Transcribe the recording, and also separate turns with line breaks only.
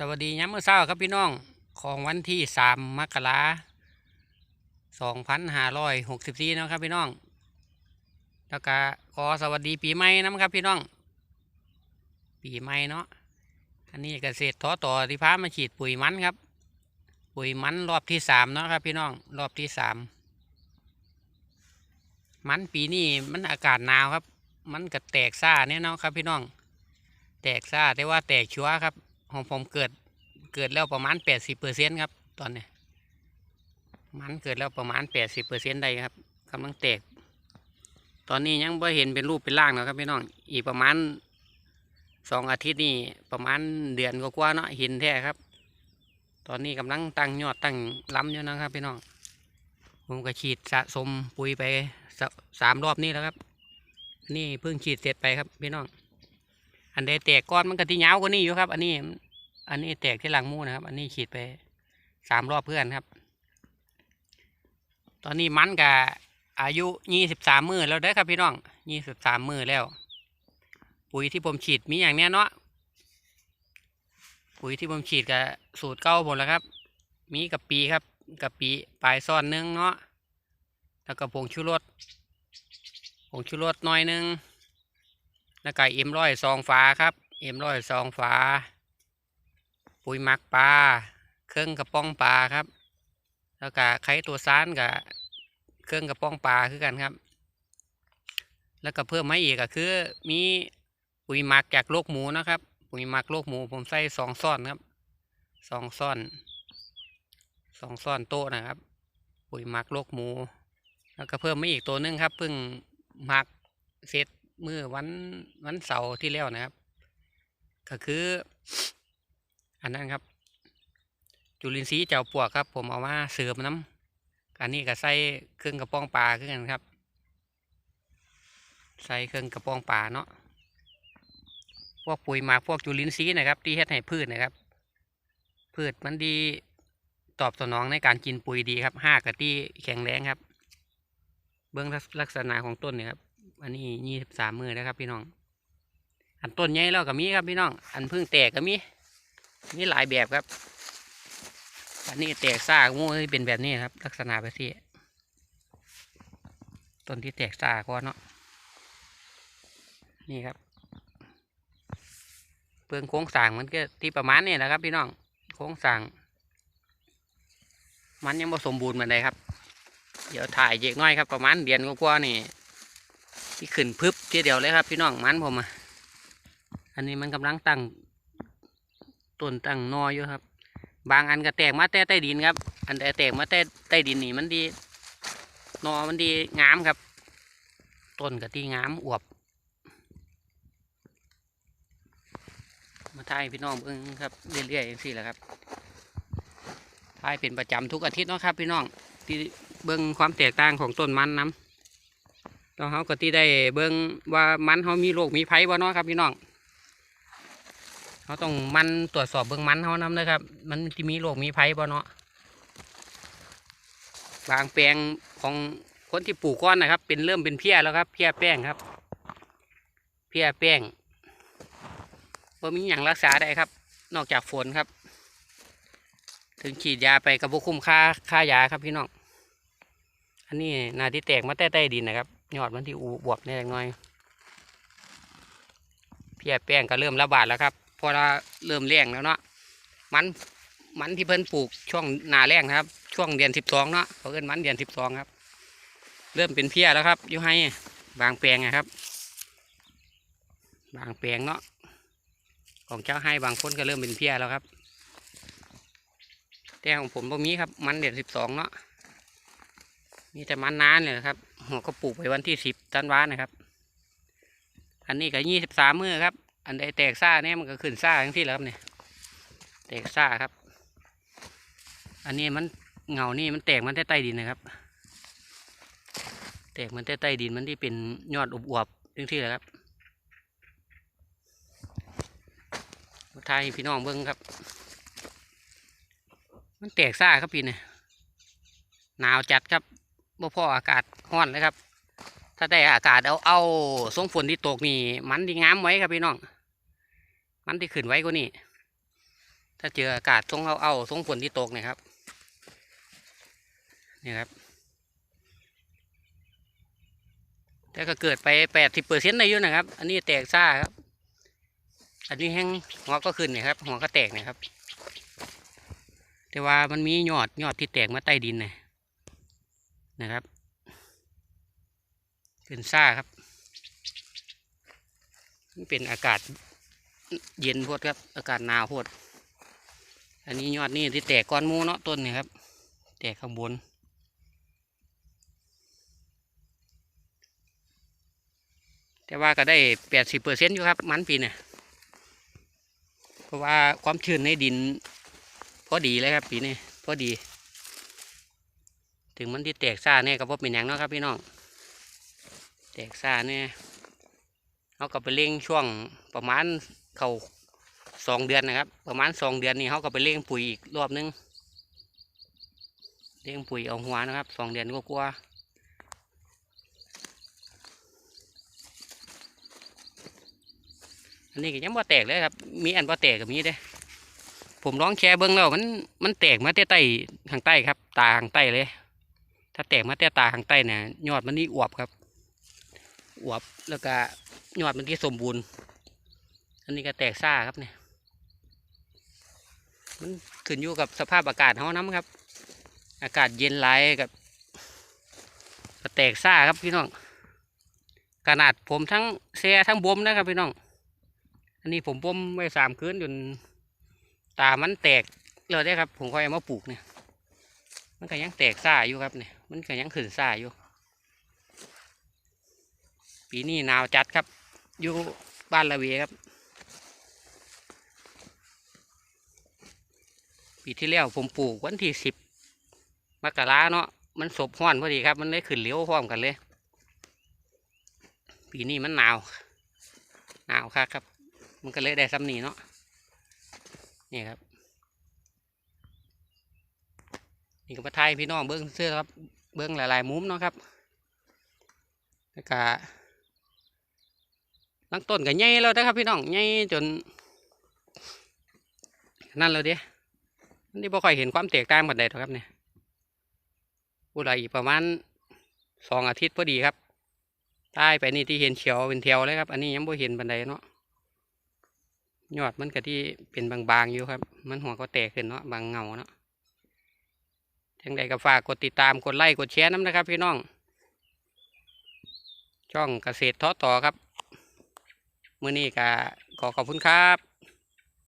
สวัสดีย้ำเมื่อเช้าครับพี่น้องของวันที่สามมกราสองพันห้าร้อยหกสิบสี่นะครับพี่น้อง แล้วก็ขอสวัสดีปีใหม่นะครับพี่น้อง ปีใหม่เนาะอันนี้เกษตรท้อต่อที่พามาฉีดปุ๋ยมันครับ ปุ๋ยมันรอบที่สามเนาะครับพี่น้องรอบที่สามมันปีนี้มันอากาศหนาวครับ มันก็แตกซ่าเนี่ยเนาะครับพี่น้อง แตกซ่าแต่ว่าแตกชัวครับ ของผมเกิดเกิดแล้วประมาณแปดสิบเปอร์เซ็นครับ ตอนนี้มันเกิดแล้วประมาณแปดสิบเปอร์เซ็นได้ครับกำลังแตก ตอนนี้ยังไม่เห็นเป็นรูปเป็นร่างนะครับพี่น้องอีกประมาณสองอาทิตย์นี่ประมาณเดือนกว่าๆเนาะเห็นแท้ครับ ตอนนี้กำลังตั้งยอดตั้งล้ำอยู่นะครับพี่น้องผมก็ฉีดสะสมปุ๋ยไปสสามรอบนี่แล้วครับ นี่เพิ่งฉีดเสร็จไปครับพี่น้อง อันใดแตกก้อนมันก็ที่ยาวกว่านี้อยู่ครับ อันนี้ อันนี้แตกที่หลังมูนะครับ อันนี้ฉีดไปสามรอบเพื่อนครับ ตอนนี้มันกับอายุยี่สิบสามมือแล้วได้ครับพี่น้องยี่สิบสามมือแล้ว ปุ๋ยที่ผมฉีดมีอย่างเนี้ยเนาะปุ๋ยที่ผมฉีดกับสูตรเก้าหมแล้วครับ มีกับปีครับกับปีปลายซ่อนนึงเนาะแล้วก็ผงชูรสผงชูรสน่อยหนึง แล้วก็เอ็มร้อยซองฝาครับเอ็มร้อยซองฝาปุ๋ยหมักปลาเครื่องกระป๋องปลาครับ แล้วก็ไข่ตัวซานกับเครื่องกระป๋องปลาคือกันครับ แล้วก็เพิ่มมาอีกก็คือมีปุ๋ยหมักจากโลกหมูนะครับ ปุ๋ยหมักโลกหมู ผมใส่สองซ่อนครับสองซ่อนสองซ่อนโต๊ะนะครับ ปุ๋ยหมักโลกหมู แล้วก็เพิ่มมาอีกตัวหนึงครับเพิ่งหมักเสร็จ เมื่อวันวันเสาร์ที่แล้วนะครับ ก็คือ อันนั้นครับ จุลินทรีย์เจ้าปวกครับ ผมเอามาเสริมน้ำอันนี้ก็ใส่เครื่องกระป้องปลาขึ้นกันครับ ใส่เครื่องกระป้องปลาเนาะพวกปุ๋ยหมากพวกจุลินทรีย์นะครับ ที่เฮ็ดให้พืชนะครับ พืชมันดีตอบสนองในการกินปุ๋ยดีครับห้ากะที่แข็งแรงครับ เบื้องลักษณะของต้นเนี่ยครับ อันนี้ยี่สิบสามมือนะครับ พี่น้อง อันต้นใหญ่แล้วก็มีครับพี่น้อง อันพิ่งแตกก็มี มีหลายแบบครับ อันนี้แตกซางูที่เป็นแบบนี้ครับ ลักษณะแบบนี้ต้นที่แตกซาก็เนาะ นี่ครับ เปลืองโค้งสางมันก็ที่ประมาณนี้แหละครับ พี่น้อง โค้งสางมันยังผสมบูรณ์เหมือนใดครับ เดี๋ยวถ่ายเยกน้อยครับประมาณเดือนกว่าๆนี่ ที่ขึ้นพึบทีเดียวเลยครับ พี่น้องมันผมอะอันนี้มันกำลังตั้งต้นตั้งนออยู่ครับ บางอันก็แตกมาแต่ใต้ดินครับ อันใดแตกมาแต่ใต้ดินนี่มันดีนอมันดีงามครับต้นก็ที่งามอวบ มาถ่ายพี่น้องเบิ่งครับเรื่อยๆอย่างสี่แหละครับถ่ายเป็นประจำทุกอาทิตย์นะครับ พี่น้องที่เบิ่งความแตกต่างของต้นมันน้ำ แล้วเขาก็ที่ได้เบิ่งว่ามันเขามีโรคมีภัยบ่เนาะครับพี่น้องเขาต้องมันตรวจสอบเบิ่งมันเขานำนะครับ มันที่มีโรคมีภัยบ่เนาะบางแปลงของคนที่ปลูกก้อนนะครับ เป็นเริ่มเป็นเพี้ยแล้วครับ เพี้ยแป้งครับ เพี้ยแป้งว่ามีอย่างรักษาได้ครับ นอกจากฝนครับ ถึงฉีดยาไปกับพวกคุ้มค่าค่ายาครับพี่น้องอันนี้นาที่แตกมาใต้ใต้ดินนะครับ ยอดมันที่อูบวบเนี่ยเล็กน้อยเพียแป้งก็เริ่มระบาดแล้วครับพอเราเริ่มแรงแล้วเนาะมันมันที่เพิ่นปลูกช่วงหนาแรงครับ ช่วงเดือนสิบสองเนาะเขาเอิ้นมันเดือนสิบสองครับ เริ่มเป็นเพียแล้วครับอยู่ให้บางแปลงนะครับ บางแปลงเนาะของเจ้าให้บางคนก็เริ่มเป็นเพียแล้วครับ แต่ของผมบ่มีครับ มันเดือนสิบสองเนาะมีแต่มันนานเลยครับ หัวก็ปลูกไปวันที่สิบธันวานะครับ อันนี้ก็ยี่สิบสามมือครับ อันใดแตกซ่าเนี่ยมันก็ขึ้นซ่าทั้งที่แล้วครับเนี่ยแตกซ่าครับ อันนี้มันเงานี่มันแตกมันใต้ใต้ดินนะครับ แตกมันใต้ใต้ดินมันที่เป็นยอดอวบๆทั้งที่แล้วครับทายพี่น้องเบิ้งครับ มันแตกซ่าครับพี่เนี่ยหนาวจัดครับ บ่พออากาศร้อนเลยครับ ถ้าได้อากาศเอาเอาสงฝนที่ตกนี่มันที่งามไว้ครับพี่น้อง มันที่ขึ้นไว้กว่านี่ถ้าเจออากาศทรงเอาเอาทรงฝนที่ตกเนะครับ นี่ครับ แต่ก็เกิดไปแปดสิบเปอร์เซ็นต์ได้อยู่นะครับ อันนี้แตกซ่าครับ อันนี้แห้งหัวก็ขึ้นเนี่ยครับ หัวก็แตกเนี่ยครับ แต่ว่ามันมียอดยอดที่แตกมาใต้ดินเนี่ย นะครับ ขึ้นซ่าครับมันเป็นอากาศเย็นโพดครับ อากาศหนาวโพดอันนี้ยอดนี่ที่แตกก้อนมูเนาะต้นนี่ครับ แตกข้างบนแต่ว่าก็ได้แปดสิบเปอร์เซ็นต์อยู่ครับมันปีเนี่ยเพราะว่าความชื้นในดิน พอดีเลยครับปีนี้พอดี ถึงมันที่แตกซ่าเนี่ยก็พบเป็นอย่างเนาะครับพี่น้อง แตกซ่าเนี่ยเขาก็ไปเลี้ยงช่วงประมาณเขาสองเดือนนะครับ ประมาณสองเดือนนี่เขาก็ไปเลี้ยงปุ๋ยอีกรอบนึงเลี้ยงปุ๋ยเอาหัวนะครับสองเดือนก็กลัวอันนี้ก็ยังบ่แตกเลยครับ มีอันบ่แตกกับมีเด้ผมร้องแชร์เบิ้องแล้วมันมันแตกมาแต่ใต้ทางใต้ครับ ตาทางใต้เลย ถ้าแตกมาแต่ตาทางใต้เนี่ยยอดมันนี่อวบครับ อวบแล้วก็ยอดมันที่สมบูรณ์ อันนี้ก็แตกซ่าครับเนี่ย มันขึ้นอยู่กับสภาพอากาศเฮาน้ำครับ อากาศเย็นหลกับแตกซ่าครับพี่น้อง ขนาดผมทั้งแซ่ทั้งบ่มนะครับพี่น้อง อันนี้ผมบ่มไว้สามคืนจนตามันแตกเลยได้ครับ ผมค่อยเอามาปลูกเนี่ย มันก็ยังแตกซ่าอยู่ครับเนี่ยมันก็ยังขึ้นซ่าอยู่ ปีนี้หนาวจัดครับ อยู่บ้านละเวครับ ปีที่แล้วผมปลูกวันที่สิบมกราเนาะมันสบห้อนพอดีครับ มันได้ขึ้นเลี้ยวพร้อมกันเลย ปีนี้มันหนาวหนาวครับครับ มันก็เลยได้ซ้ำนี่เนาะนี่ครับ นี่ก็มาไทยพี่น้องเบิ้องเสื้อครับ เบิ้องหลาย ๆ มุมเนาะครับแล้วก็ลังต้นก็ใหญ่แล้วนะครับ พี่น้องใหญ่จน นั่นแล้วเดียนี่พอค่อยเห็นความแตกต่างบันไดหรอกครับเนี่ยอุไรอีกประมาณสองอาทิตย์พอดีครับใต้ไปนี่ที่เห็นเขียวเป็นแถวเลยครับ อันนี้ยังไม่เห็นบันไดเนาะยอดมันก็ที่เป็นบางๆอยู่ครับ มันหัวก็แตกขึ้นเนาะบางเงาเนาะ ทั้งใดก็ฝากกดติดตามกดไลค์กดแชร์น้ำนะครับ พี่น้อง ช่องเกษตรท้อต่อครับ มือนี้ก็ขอขอบคุณครับ